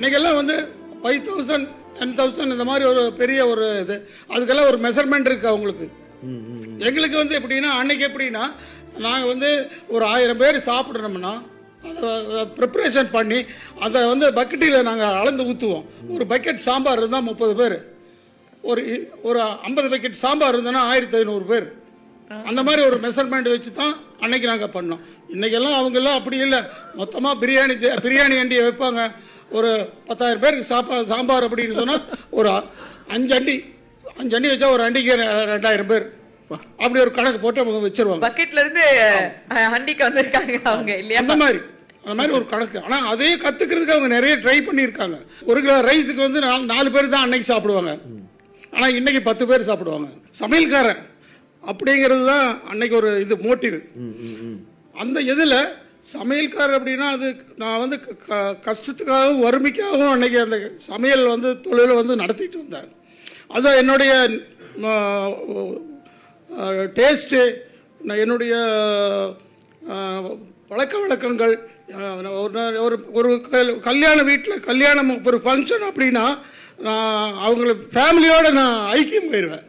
இன்னைக்கெல்லாம் வந்து five thousand ten thousand இந்த மாதிரி ஒரு பெரிய ஒரு இது. அதுக்கெல்லாம் ஒரு மெஷர்மெண்ட் இருக்கு அவங்களுக்கு. எங்களுக்கு வந்து எப்படின்னா அன்னைக்கு எப்படின்னா நாங்கள் வந்து ஒரு ஆயிரம் பேர் சாப்பிட்றோம்னா அதை ப்ரிப்பரேஷன் பண்ணி அதை வந்து பக்கெட்டில் நாங்கள் அளந்து ஊற்றுவோம் ஒரு பக்கெட் சாம்பார் இருந்தால் முப்பது பேர். ஒரு இ- ஒரு ஐம்பது பக்கெட் சாம்பார் இருந்ததுன்னா ஆயிரத்தி ஐநூறு பேர். அந்த மாதிரி ஒரு மெஷர்மெண்ட் வச்சு தான் அன்னைக்கு நாங்கள் பண்ணோம். இன்னைக்கெல்லாம் அவங்கெல்லாம் அப்படி இல்லை. மொத்தமாக பிரியாணி பிரியாணி அண்டியை வைப்பாங்க. ஒரு பத்தாயிரம் பேருக்கு சாப்பா சாம்பார் அப்படின்னு சொன்னால் ஒரு அஞ்சு அண்டி அஞ்சு அண்டி வச்சா ஒரு அண்டிக்கு ரெண்டாயிரம் பேர். அப்படி ஒரு கணக்கு போட்டு அவங்க வச்சிருவாங்க. பக்கெட்ல இருந்து ஹண்டிக்கு வந்திருக்காங்க அவங்க இல்லையா? அந்த மாதிரி அந்த மாதிரி ஒரு கணக்கு. ஆனால் அதே கற்றுக்கிறதுக்கு அவங்க நிறைய ட்ரை பண்ணியிருக்காங்க. ஒரு கிலோ ரைஸுக்கு வந்து நாலு நாலு பேர் தான் அன்னைக்கு சாப்பிடுவாங்க. ஆனால் இன்னைக்கு பத்து பேர் சாப்பிடுவாங்க. சமையல்காரன் அப்படிங்கிறது தான் அன்னைக்கு ஒரு இது மோட்டிவ் அந்த இதில் சமையல்காரர் அப்படின்னா அது நான் வந்து க- க- கஷ்டத்துக்காகவும் வறுமைக்காகவும் அன்னைக்கு அந்த சமையல் வந்து தொழிலை வந்து நடத்திட்டு வந்தேன் அது என்னுடைய டேஸ்ட்டு என்னுடைய பழக்க வழக்கங்கள் ஒரு ஒரு ஒரு கல்- கல்யாண வீட்டில் கல்யாணம் ஒரு ஃபங்க்ஷன் அப்படின்னா நான் அவங்கள ஃபேமிலியோட நான் ஐக்கியம் போயிடுவேன்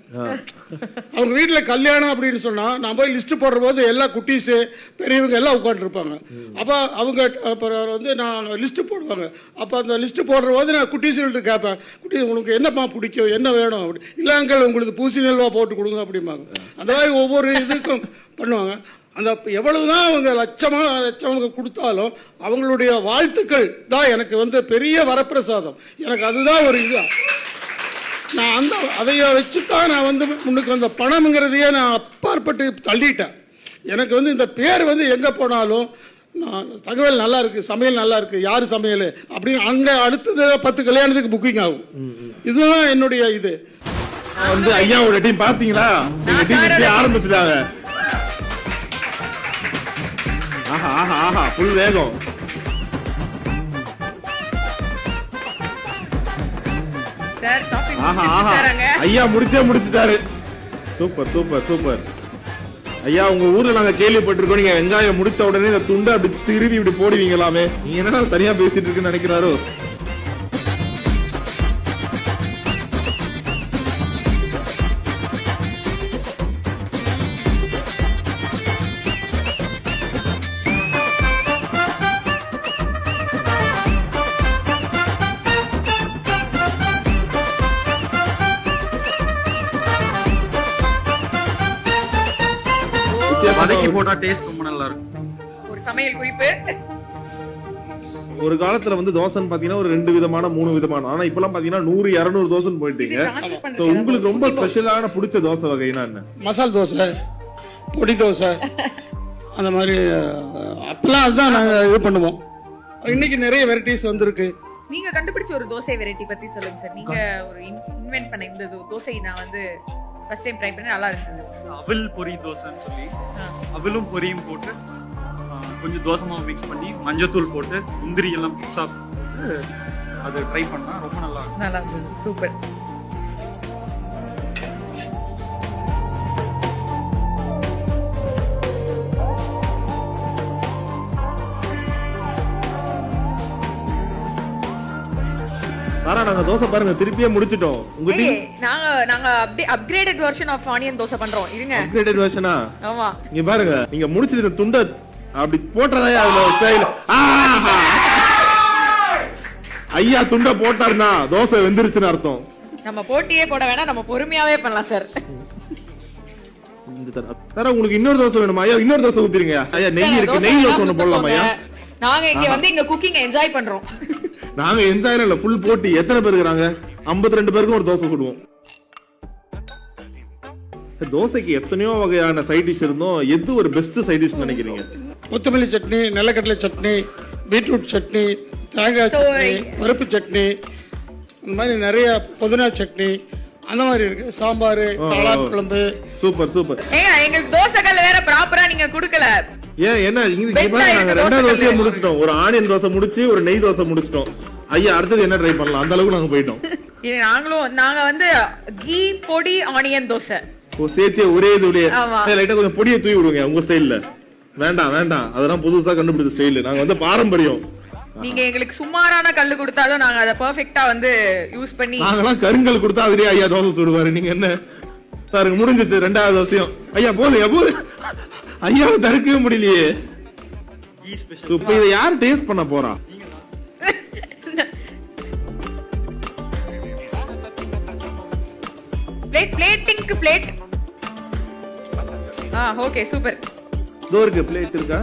அவங்க வீட்டில் கல்யாணம் அப்படின்னு சொன்னால் நான் போய் லிஸ்ட்டு போடுற போது எல்லா குட்டீஸு பெரியவங்க எல்லாம் உட்காந்துருப்பாங்க அப்போ அவங்க அப்புறம் வந்து நான் லிஸ்ட்டு போடுவாங்க. அப்போ அந்த லிஸ்ட்டு போடுற போது நான் குட்டீஸுகள்ட்ட கேட்பேன் குட்டி உனக்கு என்னப்பா பிடிக்கும்? என்ன வேணும்? அப்படி. இல்லை அங்கிள் உங்களுக்கு பூசி நெல்வா போட்டு கொடுங்க அப்படிம்பாங்க. அந்த மாதிரி ஒவ்வொரு இதுக்கும் பண்ணுவாங்க. அந்த எவ்வளவு தான் அவங்க லட்சமாக லட்சம் அவங்க கொடுத்தாலும் அவங்களுடைய வாழ்த்துக்கள் தான் எனக்கு வந்து பெரிய வரப்பிரசாதம். எனக்கு அதுதான் ஒரு இது. நான் அந்த அதைய வச்சு தான் நான் வந்து முன்னுக்கு வந்த பணம்ங்கிறதையே நான் அப்பாற்பட்டு தள்ளிட்டேன். எனக்கு வந்து இந்த பேர் வந்து எங்கே போனாலும் நான் தகவல் நல்லா இருக்கு சமையல் நல்லா இருக்கு யார் சமையல்? அப்படின்னு அங்கே அடுத்தது பத்து கல்யாணத்துக்கு புக்கிங் ஆகும். இதுதான் என்னுடைய இது. வந்து ஐயாவோட டீம் பாத்தீங்களா நீங்க டீம் இப்படி ஆரம்பிச்சுட்டாங்க? ஆஹா ஆஹா ஆஹா ஃபுல் வேகம். ஆஹா ஆஹா. ஐயா முடிச்சே முடிச்சிட்டாரு. Super super super. ஐயா உங்க ஊர்ல நாங்க கேள்விப்பட்டிருக்கோம். நீங்க வெங்காயம் முடிச்ச உடனே இந்த துண்டை அப்படி திருவி இப்படி போடுவீங்களாமே. நீங்க என்னடா தனியா பேசிட்டு இருக்குன்னு நினைக்கிறாரோ? வதக்கி போட்டா டேஸ்ட் ரொம்ப நல்லா இருக்கும். ஒரு சமையல் குறிப்பு. ஒரு காலத்துல வந்து தோசைன்னு பாத்தீங்கன்னா ஒரு ரெண்டு விதமான மூணு விதமான. ஆனா இப்பெல்லாம் பாத்தீங்கன்னா நூறு இருநூறு தோசைன்னு போயிட்டீங்க. உங்களுக்கு ரொம்ப ஸ்பெஷலான பிடிச்ச தோசை வகைனா என்ன மசால் தோசை பொடி தோசை அந்த மாதிரி அப்பெல்லாம் அதுதான் நாங்கள் இது பண்ணுவோம். இன்னைக்கு நிறைய வெரைட்டிஸ் வந்திருக்கு. நீங்க கண்டுபிடிச்ச ஒரு தோசை வெரைட்டி பத்தி சொல்லுங்க சார். நீங்க ஒரு இன்வென்ட் பண்ண இந்த தோசை நான் வந்து ஃபர்ஸ்ட் டைம் ட்ரை பண்ணி நல்லா இருந்தது. அவில் பொரி தோசைன்னு சொல்லி அவிலும் பொரியும் போட்டு கொஞ்சம் தோசை மாவு மிக்ஸ் பண்ணி மஞ்சத்தூள் போட்டு முந்திரி எல்லாம் மிக்ஸா போட்டு அது ட்ரை பண்ணா ரொம்ப நல்லா இருக்கும். நல்லா இருந்தது. சூப்பர். சாரா நாங்க தோசை பாருங்க திருப்பியே முடிச்சிட்டோம். உங்க டீம் நாங்க நாங்க upgraded version of onion dosa பண்றோம். இருங்க. அப்கிரேடட் வெர்ஷனா ஆமா. இங்க பாருங்க நீங்க இந்த துண்டை அப்படி போட்டதா அதுல ஸ்டைல் ஐயா துண்டை போட்டாருன்னா தோசை வெந்துருச்சுன்னு அர்த்தம். நம்ம போட்டியே போட வேணாம் நம்ம பொறுமையாவே பண்ணலாம் சார் சார் உங்களுக்கு இன்னொரு தோசை வேணுமா? ஐயா இன்னொரு தோசை ஊத்திருங்க ஐயா. நெய் இருக்கு நெய் தோசை ஒண்ணு போடலாமா ஐயா? நாங்க இங்க வந்து இங்க குக்கிங் என்ஜாய் பண்றோம். நாங்க என்ஜாய் இல்ல ஃபுல் போட்டி. எத்தனை பேர் இருக்காங்க 52 ரெண்டு பேருக்கும் ஒரு தோசை சுடுவோம். தோசைக்கு எத்தனையோ வகையான சைட் டிஷ் இருந்தோம். எது ஒரு பெஸ்ட் சைட் டிஷ் நினைக்கிறீங்க? கொத்தமல்லி சட்னி நிலக்கடலை சட்னி பீட்ரூட் சட்னி தேங்காய் சட்னி பருப்பு சட்னி இந்த மாதிரி நிறைய புதினா சட்னி அந்த மாதிரி இருக்கு. சாம்பார் காளான் குழம்பு. Super super. ஏங்க எங்களுக்கு தோசைகள் வேற ப்ராப்பரா நீங்க குடுக்கல. ஏன் என்ன நாங்க ரெண்டாவது தோசை தோசையை. முடிச்சிட்டோம். ஒரு ஆனியன் தோசை முடிச்சு ஒரு நெய் தோசை முடிச்சிட்டோம். ஐயா அடுத்தது என்ன ட்ரை பண்ணலாம்? அந்த அளவுக்கு நாங்க போயிட்டோம். நாங்களும் நாங்க வந்து கீ பொடி ஆனியன் தோசை. சேர்த்தே ஒரே இதுலயே. லைட்டா கொஞ்சம் பொடியை தூவி விடுங்க உங்க ஸ்டைல்ல வேண்டாம் வேண்டாம். அதெல்லாம் புதுசா கண்டுபிடிச்ச ஸ்டைல் நாங்க வந்து பாரம்பரியம். நீங்க எங்களுக்கு சுமாரான கல்லு கொடுத்தாலும் நாங்க அதை பெர்ஃபெக்ட்டா வந்து யூஸ் பண்ணி நாங்கெல்லாம் கருங்கல் கொடுத்தா அதுலயே ஐயா தோசை சுடுவாரு. நீங்க என்ன? சாருக்கு முடிஞ்சிச்சு. ரெண்டாவது விஷயம் ஐயா போதும் போதும். ஐயாவை தடுக்கவே முடியலையே. ஸ்பெஷல் இப்ப இதை யார் டேஸ்ட் பண்ண போறா? பிளேட் பிளேட்டிங்க்கு பிளேட் ஆ ஓகே சூப்பர் இதோ இருக்கு பிளேட் இருக்கா?